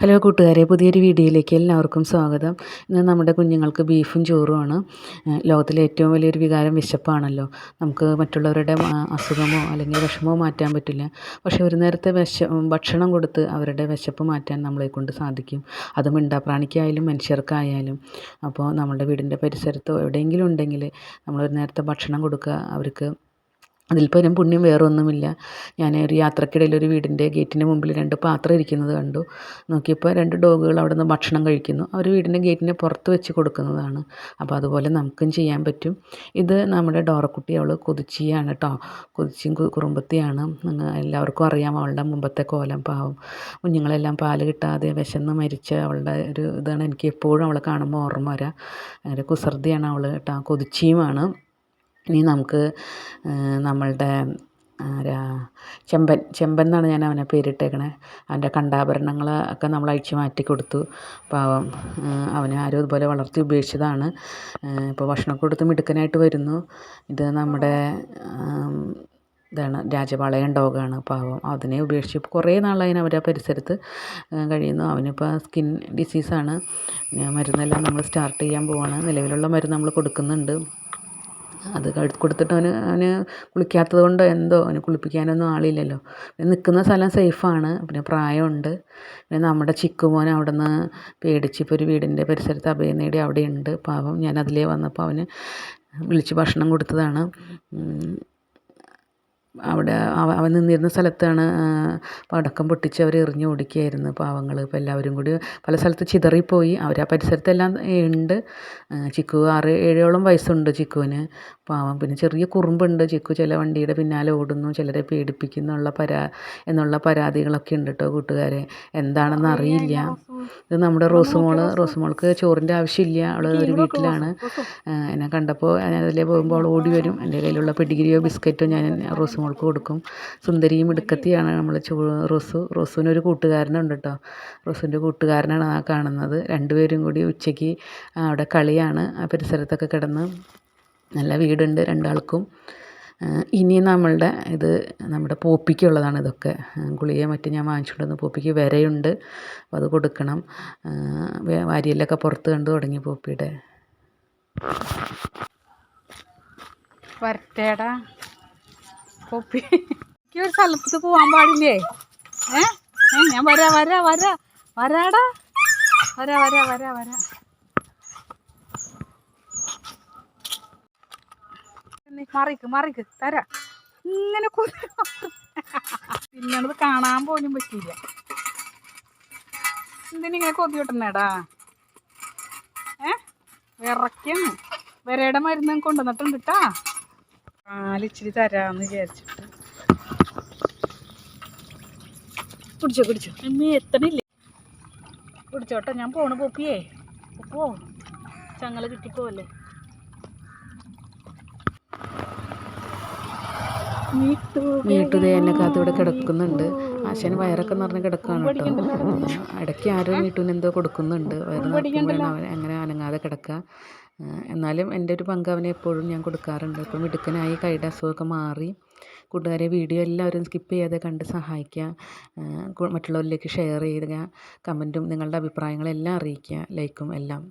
Hello കൂട്ടുകാരെ പുതിയൊരു വീഡിയോയിലേക്ക് എല്ലാവർക്കും സ്വാഗതം. ഇന്ന് നമ്മുടെ കുഞ്ഞുങ്ങൾക്ക് ബീഫും ചോറുമാണ്. ലോകത്തിലെ ഏറ്റവും വലിയൊരു വികാരം വിശപ്പാണല്ലോ. നമുക്ക് മറ്റുള്ളവരുടെ അസുഖമോ അല്ലെങ്കിൽ വിഷമമോ മാറ്റാൻ പറ്റില്ല. പക്ഷേ ഒരു നേരത്തെ വിശ ഭക്ഷണം കൊടുത്ത് അവരുടെ വിശപ്പ് മാറ്റാൻ നമ്മളെ കൊണ്ട് സാധിക്കും. അത് മിണ്ടാപ്രാണിക്കായാലും മനുഷ്യർക്കായാലും. അപ്പോൾ നമ്മുടെ വീടിന്റെ പരിസരത്തോ എവിടെയെങ്കിലും ഉണ്ടെങ്കിൽ നമ്മളൊരു നേരത്തെ ഭക്ഷണം കൊടുക്കുക അവർക്ക് അതിൽ പരം പുണ്യം വേറൊന്നുമില്ല. ഞാൻ ഒരു യാത്രക്കിടയിൽ ഒരു വീടിന്റെ ഗേറ്റിന് മുമ്പിൽ രണ്ട് പാത്രം ഇരിക്കുന്നത് കണ്ടു. നോക്കിയപ്പോൾ രണ്ട് ഡോഗുകൾ അവിടെ നിന്ന് ഭക്ഷണം കഴിക്കുന്നു. അവർ വീടിന്റെ ഗേറ്റിനെ പുറത്ത് വെച്ച് കൊടുക്കുന്നതാണ്. അപ്പോൾ അതുപോലെ നമുക്കും ചെയ്യാൻ പറ്റും. ഇത് നമ്മുടെ ഡോറക്കുട്ടി അവൾ കൊതിച്ചിയാണ് കേട്ടോ കൊതിച്ചും കു- കുറുമ്പത്തിയാണ്. എല്ലാവർക്കും അറിയാം അവളുടെ മുമ്പത്തെ കോലം പാവം. കുഞ്ഞുങ്ങളെല്ലാം പാൽ കിട്ടാതെ വിശന്ന് മരിച്ച അവളുടെ ഒരു ഇതാണ്. എനിക്ക് എപ്പോഴും അവളെ കാണുമ്പോൾ ഓർമ്മ വരാം. കുസൃതിയാണ് അവൾ കേട്ടോ കൊതിച്ചിയുമാണ്. ഇനി നമുക്ക് നമ്മളുടെ ആരാ ചെമ്പൻ ചെമ്പൻ എന്നാണ് ഞാൻ അവനെ പേരിട്ടേക്കണേ. അവന്റെ കണ്ടാഭരണങ്ങൾ ഒക്കെ നമ്മൾ അഴിച്ചു മാറ്റി കൊടുത്തു. പാവം അവനെ ആരും ഇതുപോലെ വളർത്തി ഉപേക്ഷിച്ചതാണ്. ഇപ്പോൾ ഭക്ഷണം കൊടുത്ത് മിടുക്കനായിട്ട് വരുന്നു. ഇത് നമ്മുടെ ഇതാണ് രാജപാളയം ഡോഗാണ്. പാവം അതിനെ ഉപേക്ഷിച്ച് കുറേ നാളായി അവരെ പരിസരത്ത് കഴിയുന്നു. അവനിപ്പോൾ സ്കിൻ ഡിസീസാണ്. മരുന്നെല്ലാം നമ്മൾ സ്റ്റാർട്ട് ചെയ്യാൻ പോവാണ്. നിലവിലുള്ള മരുന്ന് നമ്മൾ കൊടുക്കുന്നുണ്ട്. അത് കൊടുത്തിട്ട് അവന് അവന് കുളിക്കാത്തത് കൊണ്ടോ എന്തോ അവന് കുളിപ്പിക്കാനൊന്നും ആളില്ലല്ലോ. നിൽക്കുന്ന സ്ഥലം സേഫാണ്. പിന്നെ പ്രായമുണ്ട്. പിന്നെ നമ്മുടെ ചിക്കുമോൻ അവിടെ നിന്ന് പേടിച്ച് ഇപ്പോൾ ഒരു വീടിന്റെ പരിസരത്ത് അഭയം നേടി അവിടെ ഉണ്ട്. പാവം ഞാൻ അതിലേ വന്നപ്പോൾ അവന് വിളിച്ച് ഭക്ഷണം കൊടുത്തതാണ്. അവിടെ അവൻ നിന്നിരുന്ന സ്ഥലത്താണ് പടക്കം പൊട്ടിച്ച് അവർ എറിഞ്ഞ് ഓടിക്കുകയായിരുന്നു പാവങ്ങൾ ഇപ്പോൾ എല്ലാവരും കൂടി പല സ്ഥലത്ത് ചിതറിപ്പോയി. അവർ ആ പരിസരത്തെല്ലാം ഉണ്ട്. ചിക്കു ആറ് ഏഴോളം വയസ്സുണ്ട് ചിക്കുവിന്. പാവം. പിന്നെ ചെറിയ കുറുമ്പുണ്ട്. ചിക്കു ചില വണ്ടിയുടെ പിന്നാലെ ഓടുന്നു. ചിലരെ പേടിപ്പിക്കുന്നുള്ള പരാ എന്നുള്ള പരാതികളൊക്കെ ഉണ്ട് കേട്ടോ കൂട്ടുകാരെ. എന്താണെന്ന് അറിയില്ല. ഇത് നമ്മുടെ റോസുമോൾ റോസുമോൾക്ക് ചോറിന്റെ ആവശ്യമില്ല. അവൾ ഒരു വീട്ടിലാണ്. എന്നെ കണ്ടപ്പോൾ ഞാൻ അതിലേ പോകുമ്പോൾ അവൾ ഓടി വരും. എന്റെ കയ്യിലുള്ള പെഡിഗ്രിയോ ബിസ്ക്കറ്റോ ഞാൻ റോസുമോൾക്ക് കൊടുക്കും. സുന്ദരിയും ഇടുക്കത്തിയാണ് നമ്മൾ ചോ റോസു റോസുവിനൊരു കൂട്ടുകാരനുണ്ട് കേട്ടോ റോസുവിന്റെ കൂട്ടുകാരനാണ് ആ കാണുന്നത്. രണ്ടുപേരും കൂടി ഉച്ചയ്ക്ക് അവിടെ കളിയാണ്. ആ പരിസരത്തൊക്കെ കിടന്ന് നല്ല വീടുണ്ട് രണ്ടാൾക്കും. ഇനി നമ്മളുടെ ഇത് നമ്മുടെ പോപ്പിക്കുള്ളതാണ് ഇതൊക്കെ. ഗുളിക മറ്റേ ഞാൻ വാങ്ങിച്ചുകൊണ്ട് വന്ന് പോപ്പിക്ക് വിരയുണ്ട്. അത് കൊടുക്കണം. വാരിയെല്ലൊക്കെ പുറത്ത് കണ്ടു തുടങ്ങി പോപ്പിയുടെ. വരട്ടേടാ. പോപ്പി. ഒരു സ്ഥലത്ത് പോവാൻ പാടില്ലേ? ഏ ഞാൻ വരാ വരാ വരാ. വരാടാ. വരാ വരാ വരാ വരാ. മറിക്ക് മറിക്ക് തരാ. ഇങ്ങനെ പിന്നെ കാണാൻ പോലും പറ്റില്ല എന്തിനിങ്ങനെ കൊതി കിട്ടണേടാ ഏ? വിറക്കും വിരയുടെ മരുന്ന് കൊണ്ടുവന്നിട്ടുണ്ട് കേട്ടാ പാലിച്ചിരി തരാന്ന് വിചാരിച്ചിട്ട്. കുടിച്ചോ കുടിച്ചോ. എമ്മി എത്തണില്ലേ? കുടിച്ചോട്ടെ ഞാൻ പോണു പൊപ്പിയേ. പോ ചങ്ങല കിട്ടിപ്പോവല്ലേ മീട്ടുതേ എന്നെ കാത്തിവിടെ കിടക്കുന്നുണ്ട്. ആശാൻ വയറൊക്കെ നിറഞ്ഞ് കിടക്കുകയാണ് കേട്ടോ. ഇടയ്ക്ക് ആരും മീട്ടുവിന് എന്തോ കൊടുക്കുന്നുണ്ട്. വയറ് അവൻ. അങ്ങനെ അനങ്ങാതെ കിടക്കുക എന്നാലും എന്റെ ഒരു പങ്ക് അവനെ എപ്പോഴും ഞാൻ കൊടുക്കാറുണ്ട്. ഇപ്പം മിടുക്കനായി കൈയുടെ അസുഖമൊക്കെ മാറി കൂട്ടുകാരെ വീഡിയോ എല്ലാവരും സ്കിപ്പ് ചെയ്യാതെ കണ്ട് സഹായിക്കുക. മറ്റുള്ളവരിലേക്ക് ഷെയർ ചെയ്യുക. കമന്റും നിങ്ങളുടെ അഭിപ്രായങ്ങളെല്ലാം അറിയിക്കുക. ലൈക്കും എല്ലാം.